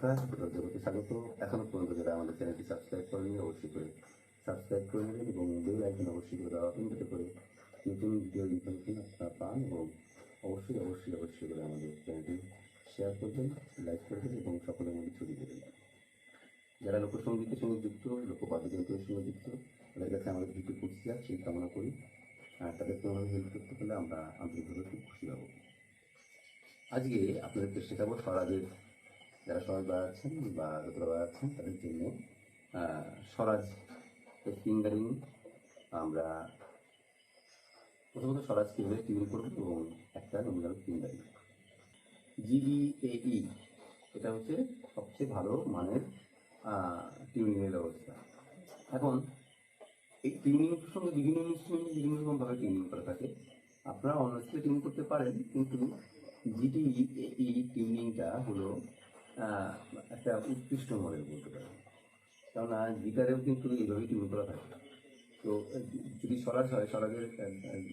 নমস্কার। জগতে পর্যন্ত যারা আমাদের চ্যানেলটি সাবস্ক্রাইব করেনি অবশ্যই করে সাবস্ক্রাইব করে নেবেন এবং বেল আইকন অবশ্যই করে দেওয়া যাতে করে নতুন ভিডিও ইনফরমেশন পান এবং অবশ্যই অবশ্যই অবশ্যই করে আমাদের চ্যানেলটি শেয়ার করবেন লাইক করবেন এবং সকলের মধ্যে ছড়িয়ে দেবেন। যারা লোকসঙ্গীতের সঙ্গে যুক্ত লোকবাদ্যযন্ত্রের সঙ্গে যুক্ত, তাদের কাছে আমাদের ভিডিও যাক সেই কামনা করি। আর তাদের কোনোভাবে হেল্প করতে পারলে আমরা আন্তরিকভাবে খুব খুশি হব। আজকে আপনাদেরকে শেখাবো স্বরাজের যারা স্বরাজ বাড়াচ্ছেন বা যতটা বাড়াচ্ছেন তাদের জন্য স্বরাজ ফিঙ্গারিং আমরা প্রথমত স্বরাজ কীভাবে টিউন করব এবং একটা নমিনাল ফিঙ্গারিং জিবিএই এটা হচ্ছে সবচেয়ে ভালো মানের টিউনিংয়ের ব্যবস্থা। এখন, এই টিউনিং সঙ্গে বিভিন্ন ইনস্ট্রুমেন্টে বিভিন্ন রকমভাবে টিউনিং করা থাকে। আপনারা অন্য স্কেলে টিউন করতে পারেন, কিন্তু জিটি এই টিউনিংটা হলো একটা উৎকৃষ্ট মডেল বলতে পারেন। কেননা গিটারেও কিন্তু এইভাবেই টিউন করা থাকে। তো, যদি স্বরাজ হয় স্বরাজের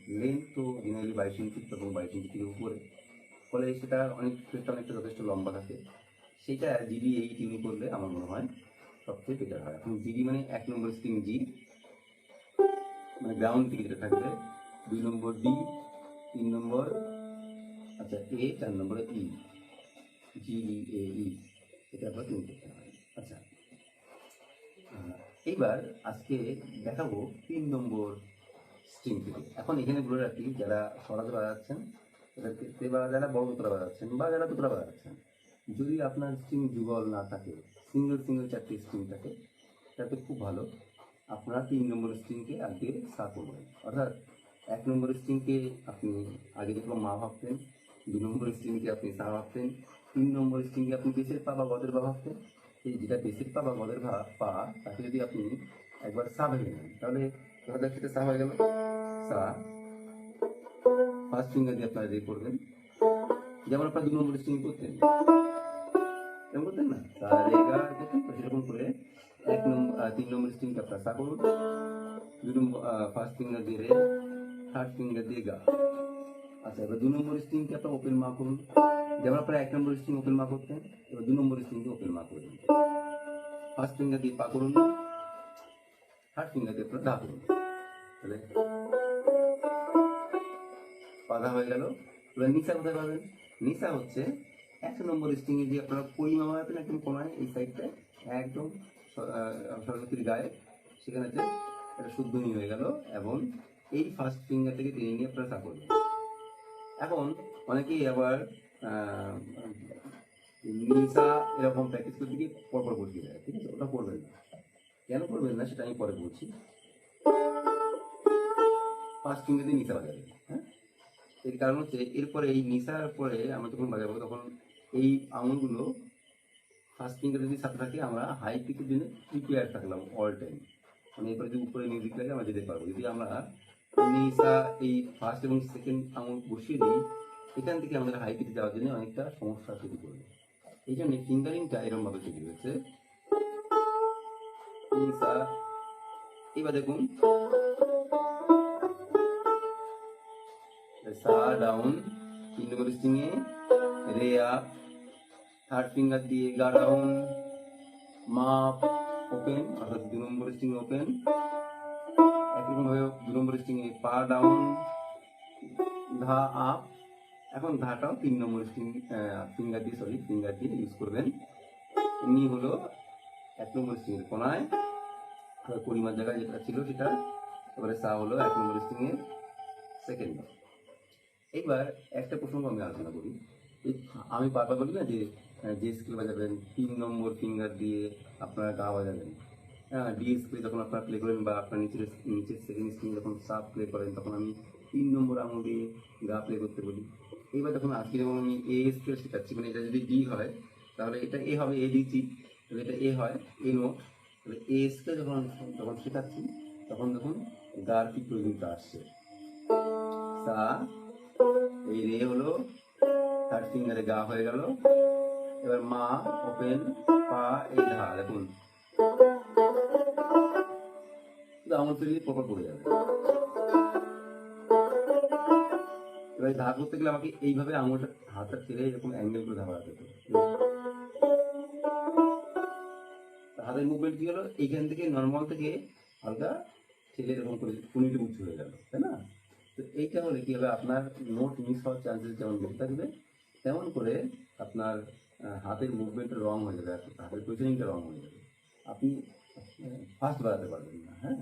লেন্থ তো জেনারেলি বাইশ ইঞ্চি এবং বাইশ ইঞ্চি থেকে উপরে। ফলে সেটা অনেক, সেটা অনেকটা যথেষ্ট লম্বা থাকে। সেটা জিডি এই টিউন করলে আমার মনে হয় সবচেয়ে বেটার হয়। এখন জিডি মানে এক নম্বর স্ট্রিং জি মানে গ্রাউন্ড থেকে যেটা থাকবে, দুই নম্বর ডি তিন নম্বর আচ্ছা এ চার নম্বরে ই জি এ এটা আপনার টিউন করতে হয় আচ্ছা। এইবার আজকে দেখাবো তিন নম্বর স্ট্রিং থেকে। এখন এখানে বলে রাখি, যারা সরাজ বাজাচ্ছেন বা যারা বড় দোতরা বাজাচ্ছেন বা যারা দোতরা বাজাচ্ছেন, যদি আপনার স্ট্রিং যুগল না থাকে সিঙ্গেল সিঙ্গেল চারটি স্ট্রিং থাকে তাতে খুব ভালো। আপনারা তিন নম্বর স্ট্রিংকে আগে সা করবেন অর্থাৎ এক নম্বর স্ট্রিংকে আপনি আগে যেরকম মা ভাবতেন, দু নম্বর স্ট্রিংকে আপনি সা ভাবতেন তিন নম্বর স্ট্রিংকে আপনি বেসের পা বা গদের ভাবতেন এই যেটা বেসের পা বা গদের ভা পা, তাকে যদি আপনি একবার সা ভেবে নেন, তাহলে দেখা যাচ্ছে সেটা সা হয়ে গেল। সা। ফার্স্ট ফিঙ্গার দিয়ে আপনারা রে করবেন যেমন আপনারা দু নম্বর স্ট্রিং করতেন এরকম করতেন না? সা, রে, গা তো সেরকম করে এক নম্বর তিন নম্বর স্ট্রিংকে আপনারা সা করুন। দুই নম্বর ফার্স্ট ফিঙ্গার দিয়ে রে থার্ড ফিঙ্গার দিয়ে গা। আচ্ছা এবার দু নম্বর স্ট্রিংকে আপনার ওপেন মা করুন। যেমন আপনারা এক নম্বর স্ট্রিং ওপেন মা করতেন এবার দু নম্বর স্ট্রিংকে ওপেন মা করুন ফার্স্ট ফিঙ্গার দিয়ে পা করুন। থার্ড ফিঙ্গার দিয়ে আপনারা দা করুন। তাহলে বাধা হয়ে গেল। এবার নিচা কোথায় পাবেন? নিচা হচ্ছে এক নম্বর স্ট্রিং এ যে আপনারা কই মামা পাবেন একদম কোনায়, এই সাইডটায় একদম সরস্বতীর গায়ে, সেখানে হচ্ছে একটা শুদ্ধনি হয়ে গেল এবং এই ফার্স্ট ফিঙ্গার থেকে টেনে নিয়ে আপনারা চা করবেন। এখন অনেকেই আবার নিচা এরকম প্র্যাকটিস করতে গিয়ে পরপর বসিয়ে দেয়, ঠিক আছে? ওটা করবেন না। কেন করবেন না সেটা আমি পরে বলছি। ফার্স্ট দিয়ে নিচা বাজাবেন হ্যাঁ? এর কারণ হচ্ছে এরপরে এই নিশার পরে আমরা যখন বাজাবো, তখন এই আঙুলগুলো ফার্স্ট ফিঙ্গার যদি সাথে থাকে, আমরা হাই পিকের জন্য প্রিপেয়ার থাকলাম অল টাইম মানে এরপরে যদি উপরে মিউজিক লাগে, আমরা যেতে পারব। যদি আমরা নিশা এই ফার্স্ট এবং সেকেন্ড আঙুল বসিয়ে দিই এখান থেকে আমাদের হাই পিকে যাওয়ার জন্য অনেকটা সমস্যা তৈরি করবে। এই জন্য ফিঙ্গারিংটা এরকম ভাবে তৈরি হয়েছে এবার দেখুন। সা ডাউন তিন নম্বর স্ট্রিং এ রে আপ থার্ড ফিঙ্গার দিয়ে গা ডাউন মাপ ওপেন অর্থাৎ দু নম্বর স্ট্রিং ওপেন একরকম ভাবে দু নম্বর স্ট্রিং এ পা ডাউন ধা আপ এখন ধাটাও তিন নম্বর ফিঙ্গার দিয়ে সরি ফিঙ্গার দিয়ে ইউজ করবেন। এমনি হলো এক নম্বর স্ট্রিং এর কোনায় পরিমাণ জায়গায় যেটা ছিল সেটা, এবারে সা হলো এক নম্বর স্ট্রিং এর সেকেন্ড এইবার একটা প্রসঙ্গ আমি আলোচনা করি। আমি বারবার বলি না যে যে স্কেল বাজাবেন, তিন নম্বর ফিঙ্গার দিয়ে আপনারা গা বাজাবেন। হ্যাঁ ডি স্কেল যখন আপনারা প্লে করেন বা আপনার নিচের নিচের সেকেন্ড স্কেল যখন সাপ প্লে করেন, তখন আমি তিন নম্বর আঙুল দিয়ে গা প্লে করতে বলি। এইবার যখন আজকে যেমন আমি এ স্কেল শেখাচ্ছি মানে এটা যদি ডি হয়, তাহলে এটা এ হবে এ দিচ্ছি তাহলে এটা এ হয় এ নোট তাহলে এ স্কেল যখন যখন শেখাচ্ছি তখন দেখুন গার কি প্রয়োজনটা আসছে। সা, এই রে হলো থার্ড ফিঙ্গারে গা হয়ে গেল। এবার মা ওপেন পা, এই ধা দেখুন। আঙুল তৈরি প্রপার পড়ে যাবে। এবার ধা করতে গেলে আমাকে এইভাবে আঙুলটা হাতটা ছেড়ে এরকম অ্যাঙ্গেল করে ধা বাড়াতে হবে হাতের মুভমেন্ট কি হলো? এইখান থেকে নর্মাল থেকে হালকা ঠেলে এরকম করে কুনিটা উঁচু হয়ে গেল, তাই না? তো এইটা হলে কি হবে? আপনার নোট মিস হওয়ার চান্সেস যেমন বেশি থাকবে, তেমন করে আপনার হাতের মুভমেন্টটা রং হয়ে যাবে হাতের পজিশনিংটা রং হয়ে যাবে। আপনি ফাস্ট বাড়াতে পারবেন না হ্যাঁ?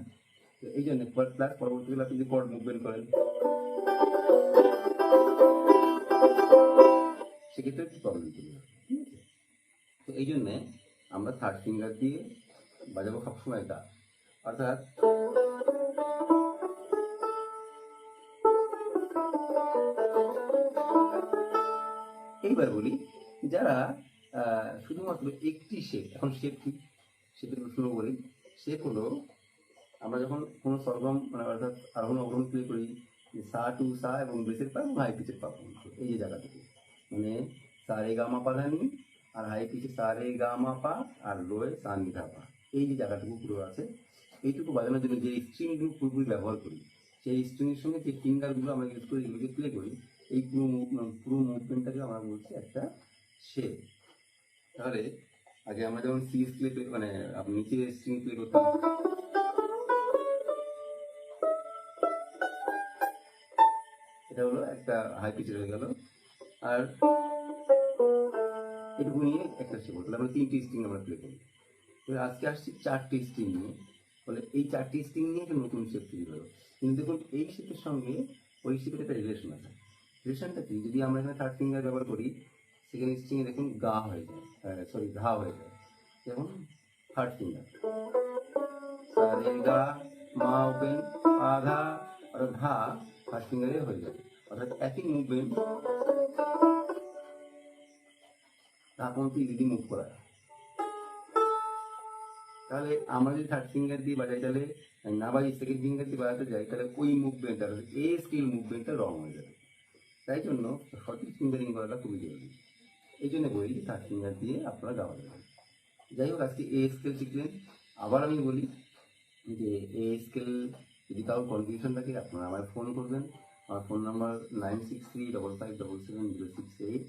তো এই জন্য প্লাস পরবর্তীকালে আপনি যদি কর্ড মুভমেন্ট করেন সেক্ষেত্রে একটু প্রবলেম তৈরি হবে তো এই জন্যে আমরা থার্ড ফিঙ্গার দিয়ে বাজাবো সবসময় এটা অর্থাৎ এইবার বলি, যারা শুধুমাত্র একটি শেপ এখন শেপ কি? শেপের প্রশ্ন বলি। শেপ হলো, আমরা যখন কোনো সরগম মানে অর্থাৎ আরোহণ অবরোহণ প্লে করি সা টু সা এবং বেসের পা এবং হাই পিচের পা এই যে জায়গাটুকু মানে সা, রে, গা, মা, পা ধা নি আর হাই পিচে সা, রে, গা, মা, পা আর লোয়ে সা, নি, ধা, পা। এই যে জায়গাটুকু পুরো আছে, এইটুকু বাজানোর জন্য যে স্ট্রিংগুলো পুরোপুরি ব্যবহার করি, সেই স্ট্রিংয়ের সঙ্গে যে ফিঙ্গারগুলো আমরা ইউজ করি এগুলোকে প্লে করি, এই পুরো পুরো মুভমেন্টটাকে আমরা বলছি একটা শেপ তাহলে আগে আমরা যেমন সি প্লে মানে নিচে স্ট্রিং প্লে করতাম। এটা হলো একটা হাই পিচের হয়ে গেল। আর এটুকু নিয়ে একটা শেপ হলো আমরা তিনটি স্ট্রিং আমরা প্লে করি আজকে আসছি চারটি স্ট্রিং নিয়ে। বলে এই চারটি স্ট্রিং নিয়ে একটা নতুন শেপ তৈরি হলো। কিন্তু দেখুন, এই শেপের সঙ্গে ওই শেপের একটা রিলেশন আছে। রিলেশনটা কি? যদি আমরা এখানে থার্ড ফিঙ্গার ব্যবহার করি, সেখানে স্ট্রিংয়ে দেখুন গা হয়ে যায়। সরি ঘা হয়ে যায়। যেমন থার্ড ফিঙ্গার সারে গা, মা ওপেন আধা আর ঘা ফার্স্ট ফিঙ্গারে হয়ে যাবে অর্থাৎ একই মুভমেন্ট ধাপমতি যদি মুভ করা। তাহলে আমরা যদি থার্ড ফিঙ্গার দিয়ে বাজাই, তাহলে না বাজি সেকেন্ড ফিঙ্গার দিয়ে বাজাতে যাই, তাহলে ওই মুভমেন্টটা এ স্কেল মুভমেন্টটা রং হয়ে যাবে। তাই জন্য সঠিক ফিঙ্গারিং করাটা খুবই জরুরি। এই জন্য বলি থার্ড ফিঙ্গার দিয়ে আপনারা গাওয়া যাবে। যাই হোক, আজকে এ স্কেল শিখলেন। আবার আমি বলি যে এ স্কেল যদি কারও কনফিউশন থাকে, আপনারা আমায় ফোন করবেন। আমার phone number nine six three double five double seven zero six eight.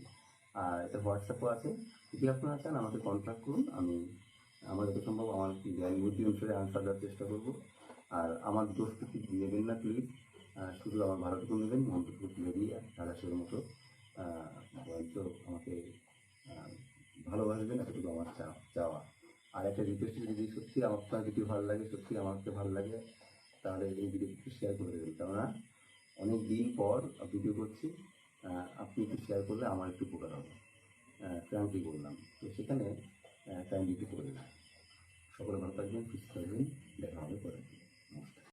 আর এটা হোয়াটসঅ্যাপও আছে। যদি আপনারা চান, আমাকে কন্ট্যাক্ট করুন। আমি, আমার যত সম্ভব আমার বুদ্ধি অনুসারে আনসার দেওয়ার চেষ্টা করব। আর আমার দোষটুকু নেবেন না প্লিজ শুধু আমার ভালোটুকু নেবেন মনটুকু তুলে দিয়ে ধারাসের মতো বরঞ্চ আমাকে ভালোবাসবেন, এতটুকু আমার চাওয়া। আর একটা রিকোয়েস্ট যদি সত্যি আমার যদি ভালো লাগে, সত্যি আমাকে ভালো লাগে, তাহলে এই ভিডিও শেয়ার করে দেবেন। কেননা অনেক দিন পর ভিডিও করছি। আপনি একটু শেয়ার করলে আমার একটু উপকার হবে। ক্রান্তি করলাম। তো সেখানে টাইম দিতে করে দিলাম সকলে ভালো থাকবেন, সুস্থ থাকবেন। দেখা হবে পরে